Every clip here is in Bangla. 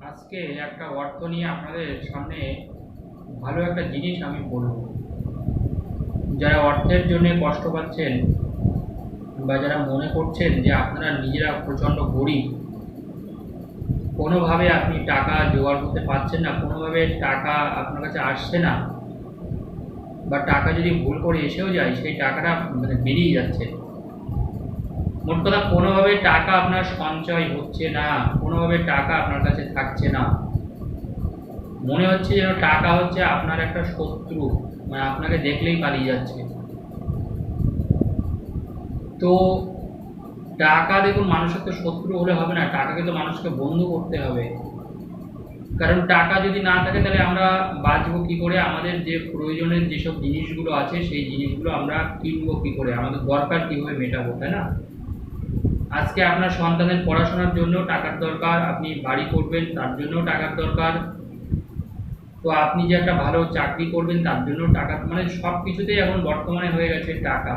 আজকে একটা অর্থ নিয়ে আপনাদের সামনে ভালো একটা জিনিস আমি বলব। যারা অর্থের জন্য কষ্ট পাচ্ছেন বা যারা মনে করছেন যে আপনারা নিজেরা প্রচণ্ড গরিব, কোনোভাবে আপনি টাকা জোগাড় করতে পারছেন না, কোনোভাবে টাকা আপনার কাছে আসছে না বা টাকা যদি ভুল করে এসেও যায়, সেই টাকাটা মানে বেরিয়ে যাচ্ছে। মোট কথা কোনোভাবে টাকা আপনার সঞ্চয় হচ্ছে না, কোনোভাবে টাকা আপনার কাছে থাকছে না। মনে হচ্ছে যেন টাকা হচ্ছে আপনার একটা শত্রু মানে আপনাকে দেখলেই পালিয়ে যাচ্ছে। তো টাকা দেখুন, মানুষের তো শত্রু হলে হবে না, টাকাকে তো মানুষকে বন্ধু করতে হবে। কারণ টাকা যদি না থাকে, তাহলে আমরা বাঁচবো কী করে? আমাদের যে প্রয়োজনের যেসব জিনিসগুলো আছে, সেই জিনিসগুলো আমরা কিনবো কী করে? আমাদের দরকার কীভাবে মেটাবো, তাই না? আজকে আপনার সন্তানের পড়াশোনার জন্য টাকার দরকার, আপনি বাড়ি করবেন তার জন্য টাকার দরকার। তো আপনি যে একটা ভালো চাকরি করবেন তার জন্য টাকা মানে সব কিছুতেই এখন বর্তমানে হয়ে গেছে টাকা।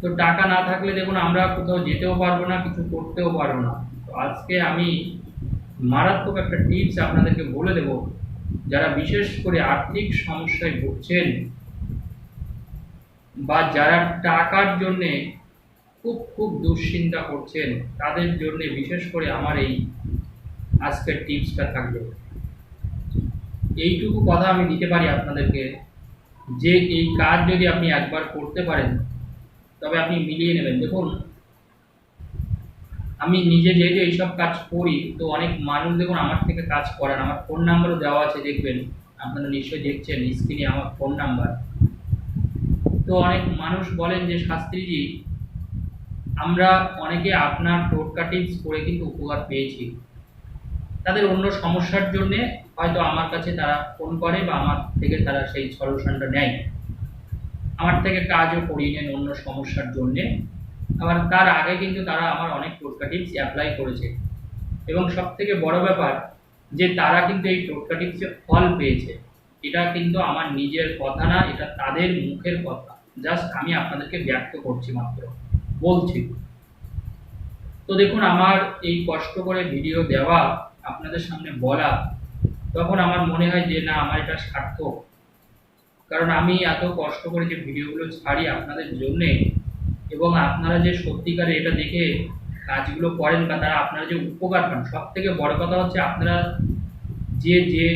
তো টাকা না থাকলে দেখুন, আমরা কোথাও যেতেও পারব না, কিছু করতেও পারব না। তো আজকে আমি মারাত্মক একটা টিপস আপনাদেরকে বলে দেব, যারা বিশেষ করে আর্থিক সমস্যায় ভুগছেন বা যারা টাকার জন্যে খুব খুব দুশ্চিন্তা করছেন। তাদের জন্য বিশেষ করে আমার এই আজকের টিপসটা থাকবে এইটুকু কথা আমি দিতে পারি আপনাদেরকে, যে এই কাজ যদি আপনি একবার করতে পারেন, তবে আপনি মিলিয়ে নেবেন। দেখুন, আমি নিজে যেহেতু এইসব কাজ করি, তো অনেক মানুষ দেখুন আমার থেকে কাজ করেন। আমার ফোন নাম্বারও দেওয়া আছে, দেখবেন। আপনারা নিশ্চয়ই দেখছেন স্ক্রিনে আমার ফোন নাম্বার। তো অনেক মানুষ বলেন যে, শাস্ত্রীজি আমরা অনেকে আপনার টোটকা টিপস করে কিন্তু উপকার পেয়েছি। তাদের অন্য সমস্যার জন্যে হয়তো আমার কাছে তারা ফোন করে বা আমার থেকে তারা সেই সলিউশনটা নেয়। আমার থেকে কাজও করিয়ে নেন অন্য সমস্যার জন্যে। আবার তার আগে কিন্তু তারা আমার অনেক টোটকা টিপস অ্যাপ্লাই করেছে। এবং সব থেকে বড় ব্যাপার যে তারা কিন্তু এই টোটকা টিপসে ফল পেয়েছে। এটা কিন্তু আমার নিজের কথা না, এটা তাদের মুখের কথা। জাস্ট আমি আপনাদেরকে ব্যক্ত করছি মাত্র। বলছি। তো দেখুন, আমার এই কষ্ট করে ভিডিও দেওয়া, আপনাদের সামনে বলা, তখন আমার মনে হয় যে, না, আমার এটা সার্থক। কারণ আমি এত কষ্ট করে যে ভিডিওগুলো ছাড়ি আপনাদের জন্যে, এবং আপনারা যে সত্যিকারে এটা দেখে কাজগুলো করেন বা তারা আপনারা যে উপকার পান সব থেকে বড় কথা হচ্ছে আপনারা যে যে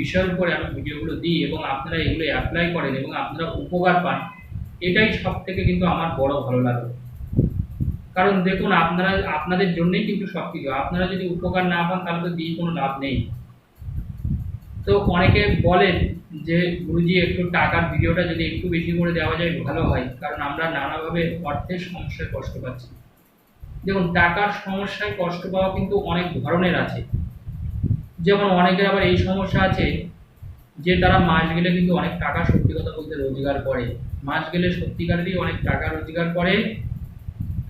বিষয়ের উপরে আমি ভিডিওগুলো দিই এবং আপনারা এগুলো অ্যাপ্লাই করেন এবং আপনারা উপকার পান, এটাই সব থেকে কিন্তু আমার বড় ভালো লাগে। কারণ দেখুন, আপনারা, আপনাদের জন্যই কিন্তু সব কিছু। আপনারা যদি উপকার না পান, তাহলে তো দিয়ে কোনো লাভ নেই। তো অনেকে বলেন যে, গুরুজি, একটু টাকার ভিডিওটা যদি একটু বেশি করে দেওয়া যায়, ভালো হয়। কারণ আমরা নানাভাবে অর্থের সমস্যায় কষ্ট পাচ্ছি। দেখুন, টাকার সমস্যায় কষ্ট পাওয়া কিন্তু অনেক ধরনের আছে। যেমন অনেকের আবার এই সমস্যা আছে যে, তারা মাস গেলে কিন্তু অনেক টাকা সত্যি কথা বলতে রোজগার করে। মাস গেলে সত্যিকারেরই অনেক টাকা রোজগার করে।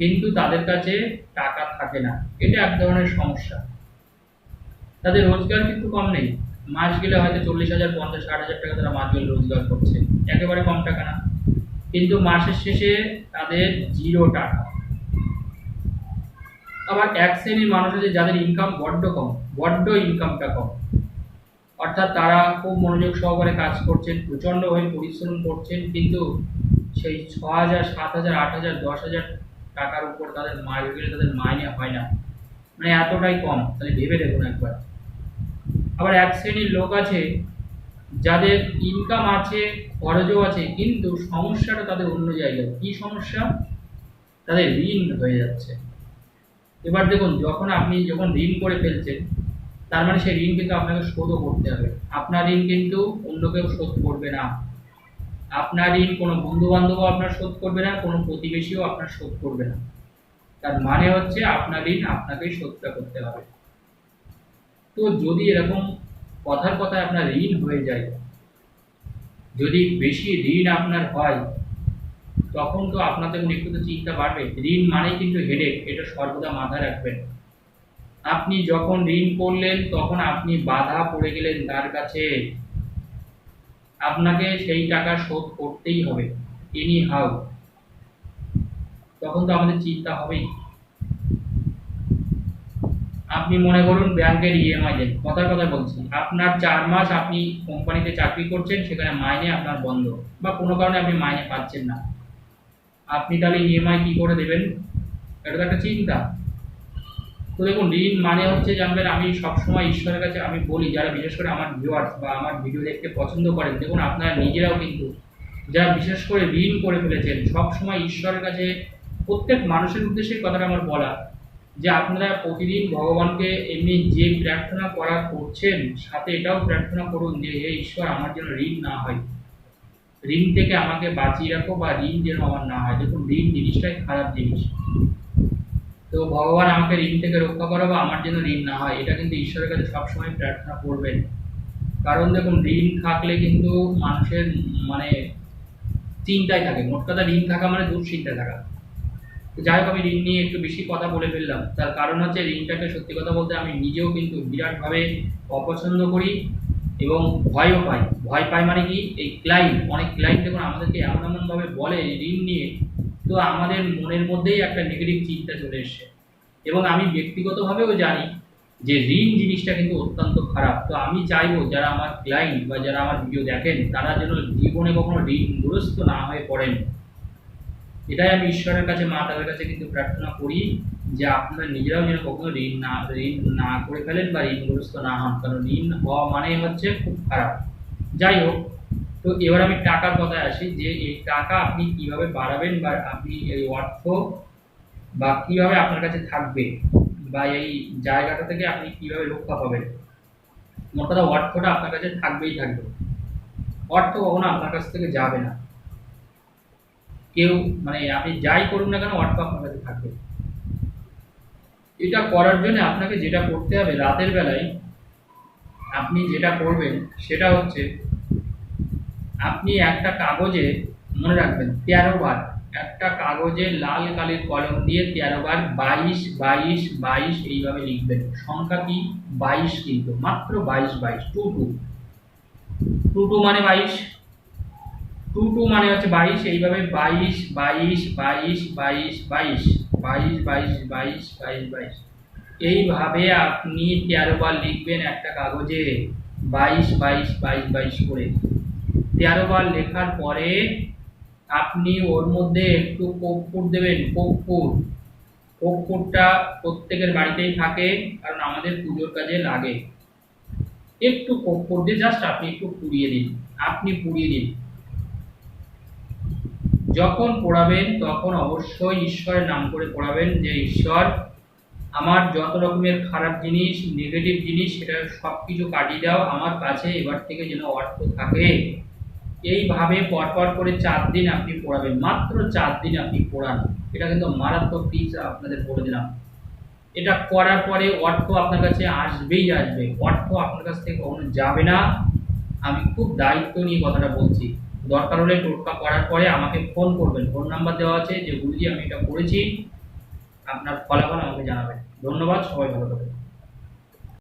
কিন্তু তাদের কাছে টাকা থাকে না। এটা এক ধরনের সমস্যা। তাদের রোজগার কিন্তু কম নেই। মাস গেলে হয়তো চল্লিশ হাজার, পঞ্চাশ, ষাট হাজার টাকা তারা মাস গেলে রোজগার করছে। একেবারে কম টাকা না। কিন্তু মাসের শেষে তাদের জিরো টাকা। আবার এক শ্রেণির মানুষ আছে যাদের ইনকাম বড্ড কম, বড্ড ইনকামটা কম। অর্থাৎ তারা খুব মনোযোগ সহকারে কাজ করছেন প্রচণ্ডভাবে পরিশ্রম করছেন, কিন্তু সেই ছ হাজার, সাত হাজার, আট হাজার, দশ হাজার টাকার উপর তাদের গেলে তাদের মাইনে হয় না। মানে এতটাই কম, তাহলে ভেবে দেখুন একবার। আবার এক শ্রেণির লোক আছে, যাদের ইনকাম আছে, খরচও আছে, কিন্তু সমস্যাটা তাদের অন্য জায়গায়। কী সমস্যা? তাদের ঋণ হয়ে যাচ্ছে। এবার দেখুন, যখন আপনি যখন ঋণ করে ফেলছেন, তার মানে সেই ঋণ কিন্তু আপনাকে শোধও করতে হবে। আপনার ঋণ কিন্তু অন্য কেউ শোধ করবে না। আপনার ঋণ কোনো বন্ধু বান্ধবও আপনার শোধ করবে না, কোনো প্রতিবেশীও আপনার শোধ করবে না। তার মানে হচ্ছে আপনার ঋণ আপনাকেই শোধটা করতে হবে। তো যদি এরকম কথার কথায় আপনার ঋণ হয়ে যায়, যদি বেশি ঋণ আপনার হয়, তখন তো আপনার তখন একটু তো চিন্তা বাড়বে। ঋণ মানেই কিন্তু হেডেক এটা সর্বদা মাথায় রাখবেন। আপনি যখন ঋণ করলেন, তখন আপনি বাধা পড়ে গেলেন তার কাছে। আপনাকে সেই টাকা শোধ করতেই হবে এনি হাউ তখন তো আমাদের চিন্তা হবেই। আপনি মনে করুন ব্যাংকের ইএমআই দেন, কথার কথা বলছি। আপনার চার মাস আপনি কোম্পানিতে চাকরি করছেন, সেখানে মাইনে আপনার বন্ধ, বা কোনো কারণে আপনি মাইনে পাচ্ছেন না। আপনি তাহলে ইএমআই কি করে দেবেন? এটা তো একটা চিন্তা। তো দেখুন, ঋণ মানে হচ্ছে জানবেন আমি সবসময় ঈশ্বরের কাছে আমি বলি, যারা বিশেষ করে আমার ভিউয়ার্স বা আমার ভিডিও দেখতে পছন্দ করেন, দেখুন আপনারা নিজেরাও কিন্তু যারা বিশেষ করে ঋণ করে ফেলেছেন, সবসময় ঈশ্বরের কাছে প্রত্যেক মানুষের উদ্দেশ্যে কথাটা আমার বলা, যে আপনারা প্রতিদিন ভগবানকে এমনি যে প্রার্থনা করা করছেন, সাথে এটাও প্রার্থনা করুন যে, হে ঈশ্বর, আমার যেন ঋণ না হয়। ঋণ থেকে আমাকে বাঁচিয়ে রাখো বা ঋণ যেন আমার না হয়। দেখুন, ঋণ জিনিসটাই খারাপ জিনিস। তো ভগবান আমাকে ঋণ থেকে রক্ষা করো বা আমার যেন ঋণ না হয়। এটা কিন্তু ঈশ্বরের কাছে সবসময় প্রার্থনা করবেন। কারণ দেখুন, ঋণ থাকলে কিন্তু মানুষের মানে চিন্তায় থাকে। মোট কথা ঋণ থাকা মানে দুশ্চিন্তায় থাকা। যাই হোক, আমি ঋণ নিয়ে একটু বেশি কথা বলে ফেললাম। তার কারণ হচ্ছে ঋণটাকে সত্যি কথা বলতে আমি নিজেও কিন্তু বিরাটভাবে অপছন্দ করি এবং ভয়ও পাই। ভয় পাই মানে কি? এই ক্লাইন্ট অনেক ক্লাইন্ট যখন আমাদেরকে এমন এমনভাবে বলে, ঋণ নিয়ে তো আমাদের মনের মধ্যেই একটা নেগেটিভ চিন্তা চলে এসছে। এবং আমি ব্যক্তিগতভাবেও জানি যে ঋণ জিনিসটা কিন্তু অত্যন্ত খারাপ। তো আমি চাইব যারা আমার ক্লায়েন্ট বা যারা আমার ভিডিও দেখেন, তারা যেন জীবনে কখনো ঋণগ্রস্ত না হয়ে পড়েন। এটাই আমি ঈশ্বরের কাছে, মা তাদের কাছে কিন্তু প্রার্থনা করি যে আপনারা নিজেরাও যেন কখনো ঋণ না ঋণ না করে ফেলেন বা ঋণগ্রস্ত না হন। কারণ ঋণ হওয়া মানেই হচ্ছে খুব খারাপ। যাই হোক তো এবার আমি টাকার কথায় আসি যে এই টাকা আপনি কীভাবে বাড়াবেন বা আপনি এই অর্থ বা কীভাবে আপনার কাছে থাকবে বা এই জায়গাটা থেকে আপনি কীভাবে রক্ষা পাবেন? মোট কথা অর্থটা আপনার কাছে থাকবেই থাকবে। অর্থ কখনো আপনার কাছ থেকে যাবে না। কেউ মানে আপনি যাই করুন না কেন অর্থ আপনার কাছে থাকবে। এটা করার জন্য আপনাকে যেটা করতে হবে রাতের বেলায় আপনি যেটা করবেন সেটা হচ্ছে আপনি একটা কাগজে মনে রাখবেন তেরো বার একটা কাগজে লাল কালির কলম দিয়ে তেরো বার বাইশ বাইশ বাইশ এইভাবে লিখবেন সংখ্যা কি বাইশ কিন্তু মাত্র বাইশ বাইশ টু টু টু টু মানে বাইশ টু টু মানে হচ্ছে বাইশ এইভাবে বাইশ বাইশ বাইশ বাইশ বাইশ বাইশ বাইশ বাইশ বাইশ বাইশ এইভাবে আপনি তেরো বার লিখবেন একটা কাগজে বাইশ বাইশ বাইশ বাইশ করে তেরো বার লেখার পরে আপনি ওর মধ্যে একটু কর্পূর দেবেন কর্পূর কর্পূরটা প্রত্যেকের বাড়িতেই থাকে, কারণ আমাদের পুজোর কাজে লাগে। একটু কর্পূর দিয়ে জাস্ট আপনি একটু পুড়িয়ে দিন, আপনি পুড়িয়ে দিন। যখন পড়াবেন, তখন অবশ্যই ঈশ্বরের নাম করে পড়াবেন যে, ঈশ্বর, আমার যত রকমের খারাপ জিনিস নেগেটিভ জিনিস, সেটা সব কিছু কাটিয়ে দাও, আমার কাছে এবার থেকে যেন অর্থ থাকে। এইভাবে পরপর করে চার দিন আপনি পড়াবেন, মাত্র চার দিন আপনি পড়ান। এটা কিন্তু মারাত্মক টিপস আপনাদের বলে দিলাম। এটা করার পরে অর্থ আপনার কাছে আসবেই আসবে। অর্থ আপনার কাছ থেকে কখনো যাবে না। আমি খুব দায়িত্ব নিয়ে কথাটা বলছি। দরকার হলে টোটকা করার পরে আমাকে ফোন করবেন। ফোন নাম্বার দেওয়া আছে যে, গুরুজি, আমি এটা করেছি। আপনার ফলাফল আমাকে জানাবেন। ধন্যবাদ, সবাই ভালো থাকবেন।